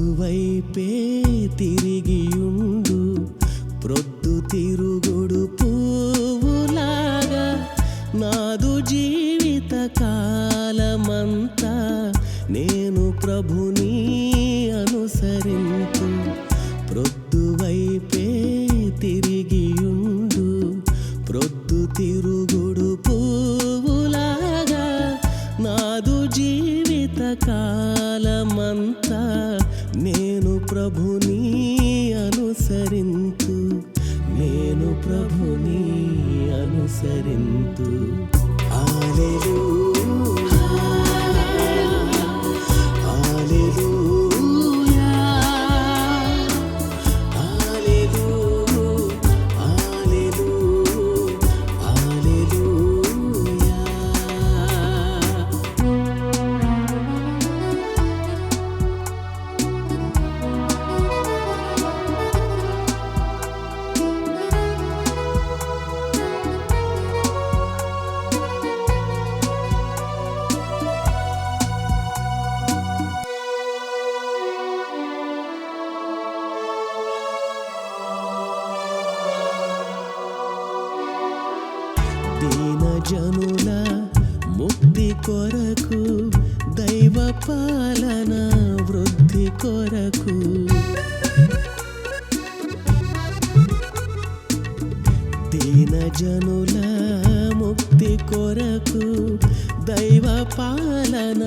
అటువైపే తిరిగియుండు. ప్రొద్దు తిరుగుడు పువ్వులాగా నాదు జీవిత కాలమంతా నేను ప్రభుని ప్రభుని అనుసరింతు. హల్లెలూయా. దీన జనుల ముక్తి కొరకు దైవ పాలన వృద్ధి కొరకు. దీన జనుల ముక్తి కొరకు దైవ పాలన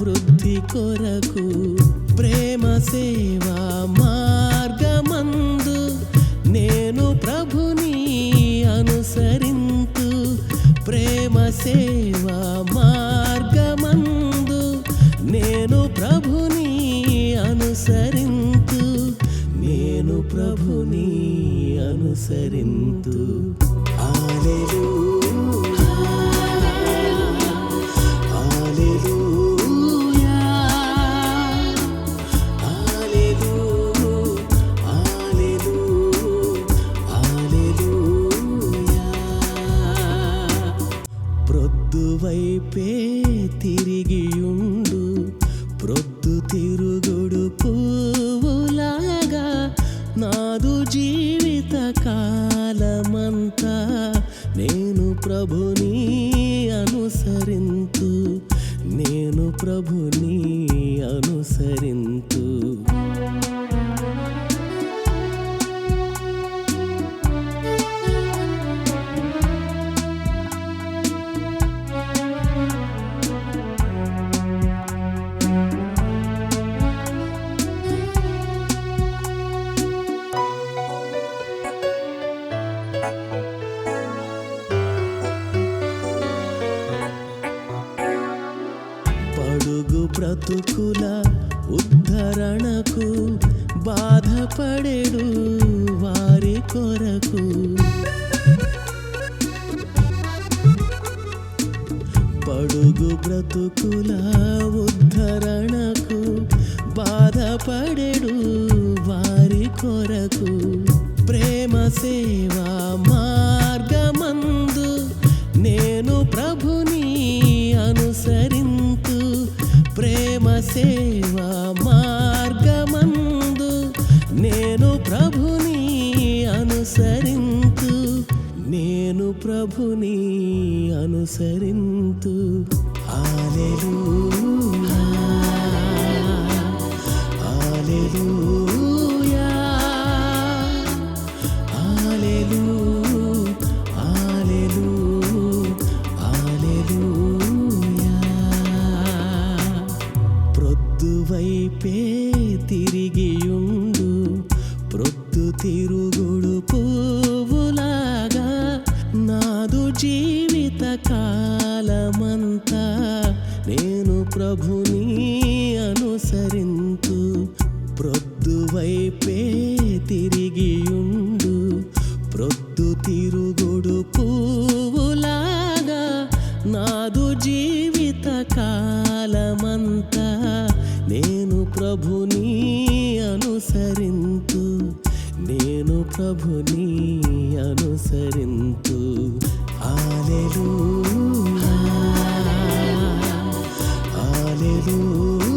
వృద్ధి కొరకు. ప్రేమ సేవా మార్గమందు నేను ప్రభుని అనుసరింతు ప్రేమ సేవా మార్గమందు నేను ప్రభుని అనుసరింతు నేను ప్రభుని అనుసరింతు. తిరుగుడు పువ్వులాగా నాదు జీవిత కాలమంతా నేను ప్రభుని అనుసరింతు నేను ప్రభుని అనుసరింతు. బ్రతుకుల ఉద్ధరణకు బాధపడేడు వారి కొరకు. పడుగు బ్రతుకుల ఉద్ధరణకు బాధపడేడు వారి కొరకు. ప్రేమ సేవా సేవా మార్గమందు నేను ప్రభుని అనుసరింతు నేను ప్రభుని అనుసరింతు. ఆలెలు ఆలెలు ప్రొద్దువైపే తిరిగియుండు. ప్రొద్దు తిరుగుడు పువ్వులాగా నాదు జీవిత కాలమంతా నేను ప్రభుని అనుసరింతు. ప్రొద్దువైపే నేను ప్రభుని అనుసరింతు. ఆలెలు ఆలెలు